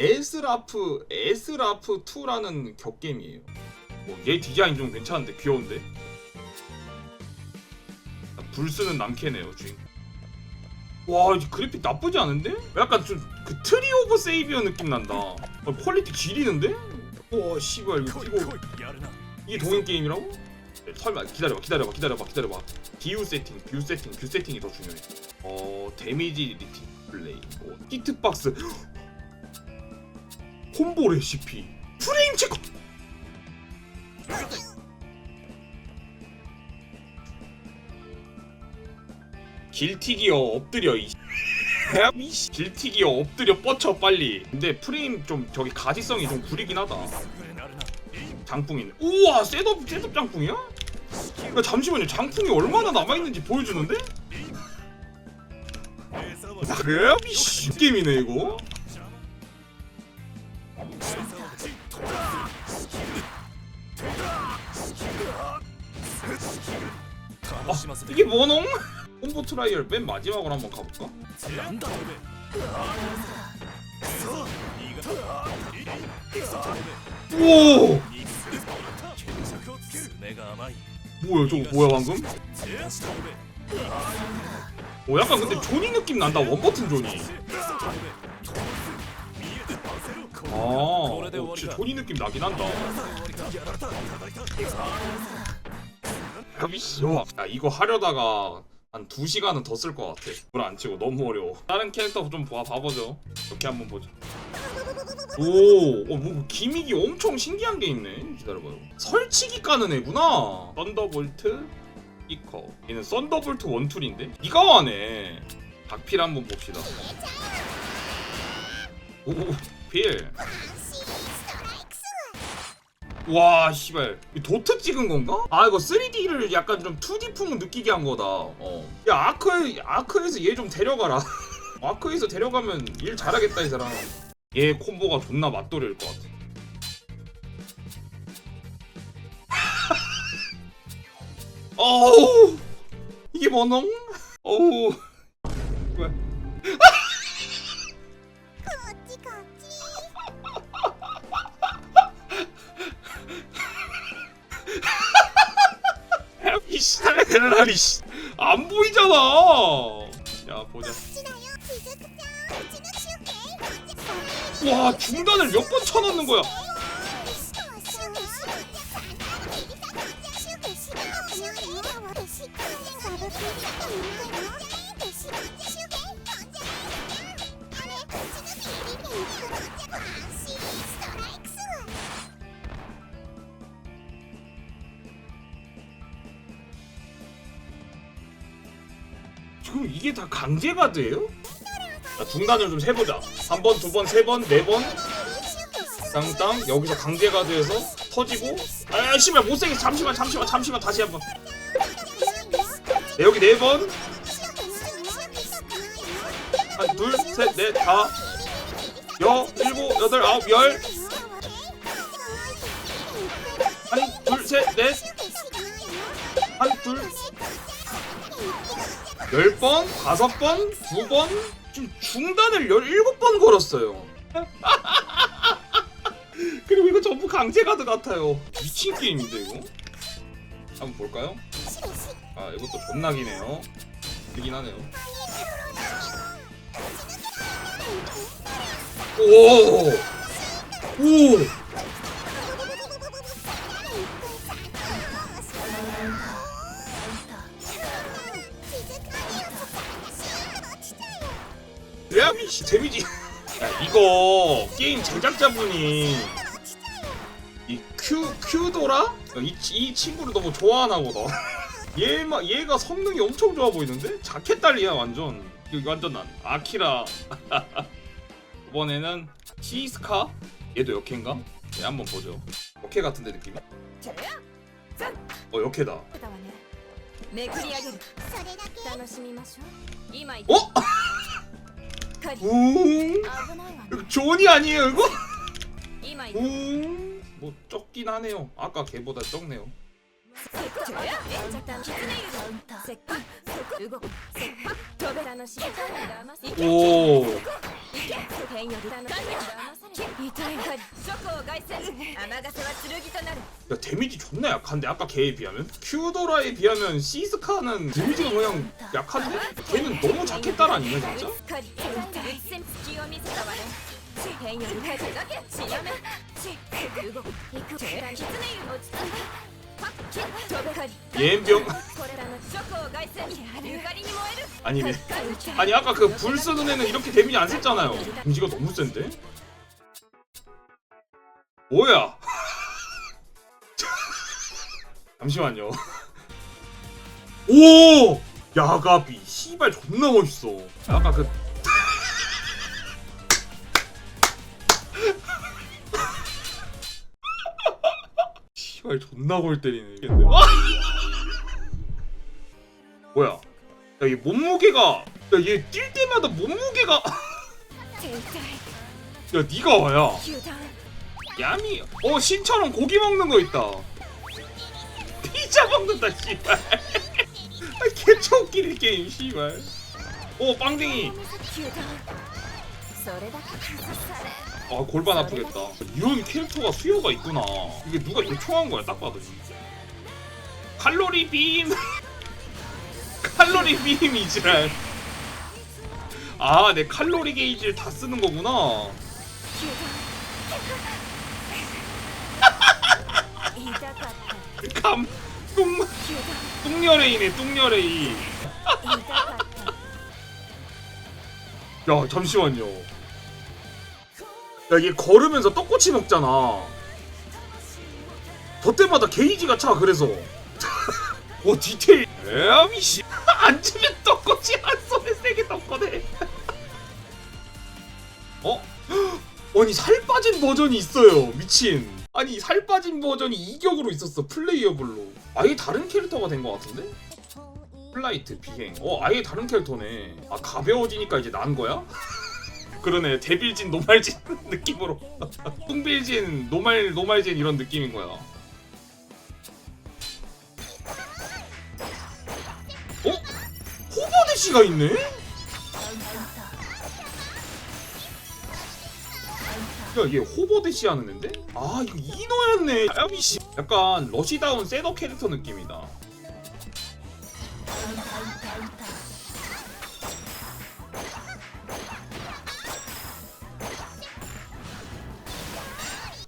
에스라프 에스라프 2라는 격게임이에요. 뭐얘 디자인 좀 괜찮은데 귀여운데. 아, 불 쓰는 남캐네요 주인. 와 이제 그래픽 나쁘지 않은데? 약간 좀 그 트리 오브 세이비어 느낌 난다. 어, 퀄리티 지리는데? 와 씨발 이거 이거 이게 동인 게임이라고? 네, 설마 기다려봐 기다려봐 기다려봐 기다려봐 비유 세팅 뷰 세팅 뷰 세팅이 더 중요해 어 데미지 리플레이 어, 히트박스 콤보 레시피 프레임 체크 길티기어 엎드려 이 이씨. 길티기어 엎드려 뻗쳐 빨리 근데 프레임 좀 저기 가지성이 좀 구리긴 하다 장풍이네 우와 셋업 셋업 장풍이야? 야, 잠시만요 장풍이 얼마나 남아있는지 보여주는데? 그래? 미씨 게임이네 이거 이게 뭐농? 콤보 트라이얼 맨 마지막으로 한번 가볼까? 오! 뭐야 저거 뭐야 방금? 오 약간 근데 조니 느낌 난다 원버튼 조니 아 어, 진짜 조니 느낌 나긴 한다 야 이거 하려다가 한 2시간은 더 쓸 것 같아 이걸 안 치고 너무 어려워 다른 캐릭터 좀 봐, 봐보죠 이렇게 한번 보자 오, 어, 뭐 기믹이 엄청 신기한 게 있네. 기다려봐요. 설치기 까는 애구나. 썬더볼트 이커. 얘는 썬더볼트 원툴인데? 이가 하네. 박필 한번 봅시다. 오, 필. 와, 씨발. 이 도트 찍은 건가? 아, 이거 3D를 약간 좀 2D 풍 느끼게 한 거다. 어. 야, 아크, 아크에서 얘 좀 데려가라. 아크에서 데려가면 일 잘하겠다, 이 사람. 얘 콤보가 존나 맛돌일 것 같아. 어우 이게 뭐농? 어우 이씨 아리씨 안 보이잖아. 야 보자. 와 중단을 몇 번 쳐넣는 거야? 지금 이게 다 강제 가드예요? 자, 중단을 좀 세보자. 한 번, 두 번, 세 번, 네 번. 땅땅 여기서 강제 가드에서 터지고. 아, 씨발 못생겨. 잠시만, 잠시만, 잠시만 다시 한 번. 네, 여기 네 번. 한 둘, 셋, 넷, 다. 여, 일곱, 여덟, 아홉, 열. 한 둘, 셋, 넷. 한 둘. 열 번, 다섯 번, 두 번, 지금 중단을 열일곱 번 걸었어요. 그리고 이거 전부 강제 가드 같아요. 미친 게임인데 이거. 한번 볼까요? 아 이것도 존나 기네요. 길긴 하네요. 오, 오. 씨 데미지 야, 이거 게임 제작자분이 이 큐, 큐도라? 이, 이 친구를 너무 좋아하나 보다 얘마, 얘가 성능이 엄청 좋아 보이는데? 자켓 달리야 완전 그, 완전 난 아키라 이번에는 시스카? 얘도 역행가? 얘 한번 보죠 역해 같은데 느낌이? 어 역해다 어? 웅 존이 아니에요 이거? 뭐 적긴 하네요 아까 걔보다 적네요 오 痛い針諸行凱旋雨傘は剣となる 야 데미지 존나 약한데 아까 걔에 비하면? 큐도라에 비하면 시스카는 데미지가 그냥 약한데? 걔는 너무 작게 따라 아니냐 진짜? 光打ち線隙を見せたわね変より返すだけしやめ動く行くキツネ落ち着いパッキッ飛べ狩り 예병 これらの諸行凱旋夕狩りに燃える 아니네 아니 아까 그 불 쓰는 애는 이렇게 데미지 안 썼잖아요 데미지가 너무 센데? 뭐야 잠시만요 오! 야가비 씨발 존나 멋있어 아까 그 씨발 존나 골 때리네 와! 뭐야 야, 얘 몸무게가 야, 얘 뛸 때마다 몸무게가 야, 네가 와야. 야미 어 신처럼 고기 먹는 거 있다. 피자 먹는다 씨발. 개척끼리 게임 씨발. 오 빵댕이. 아 골반 아프겠다. 이런 캐릭터가 수요가 있구나. 이게 누가 요청한 거야 딱 봐도. 칼로리 빔. 칼로리 빔이지랄. 아내 칼로리 게이지를 다 쓰는 거구나. 이자 같아. 감. 똥. 똥녀레이네 똥녀레이. 야 잠시만요. 야 이게 걸으면서 떡꼬치 먹잖아. 저 때마다 게이지가 차 그래서. 와 뭐 디테일. 에미 씨. 앉으면 떡꼬치 한 손에 세게 떡거네 어? 아니 살 빠진 버전이 있어요. 미친. 아니 살 빠진 버전이 이격으로 있었어 플레이어블로 아예 다른 캐릭터가 된 것 같은데? 플라이트 비행 어 아예 다른 캐릭터네 아 가벼워지니까 이제 난 거야? 그러네 데빌진 노말진 느낌으로 뚱빌진 노말 노말진 이런 느낌인 거야 어? 호버드씨가 있네? 야얘 호버드씨 하는 앤데? 아 이거 이노였네 야미씨 약간 러시다운 세더 캐릭터 느낌이다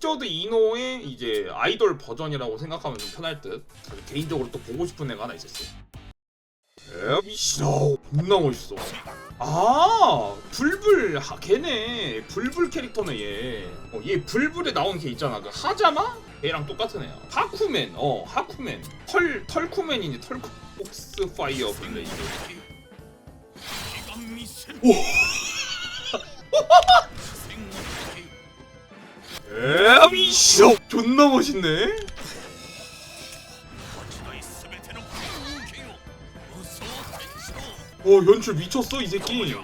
피처드 이노의 이제 아이돌 버전이라고 생각하면 좀 편할 듯. 개인적으로 또 보고 싶은 애가 하나 있었어. 아우, 존나 멋있어. 아, 불불, 하, 걔네. 불불 캐릭터네, 얘. 어, 얘 불불에 나온 걔 있잖아. 그 하자마? 얘랑 똑같은 애야. 하쿠맨, 어, 하쿠맨. 털, 털쿠맨이니, 털쿠. 폭스 파이어 블레이드. 에비씨, 어, 존나 멋있네. 와 연출 미쳤어 이 새끼.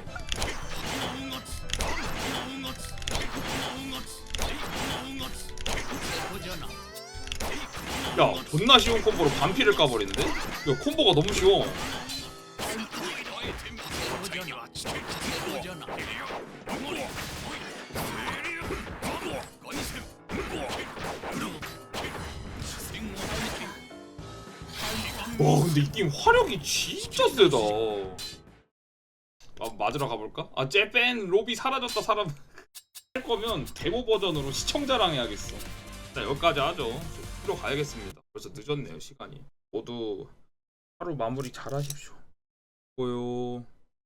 야 존나 쉬운 콤보로 반피를 까버리는데? 야 콤보가 너무 쉬워 와 근데 이 게임 화력이 진짜 세다. 아, 맞으러 가볼까? 아 쟤뺀 로비 사라졌다 사람. 할 거면 데모 버전으로 시청자랑 해야겠어. 자 여기까지 하죠. 필요 가야겠습니다. 벌써 늦었네요 시간이. 모두 하루 마무리 잘 하십시오. 고요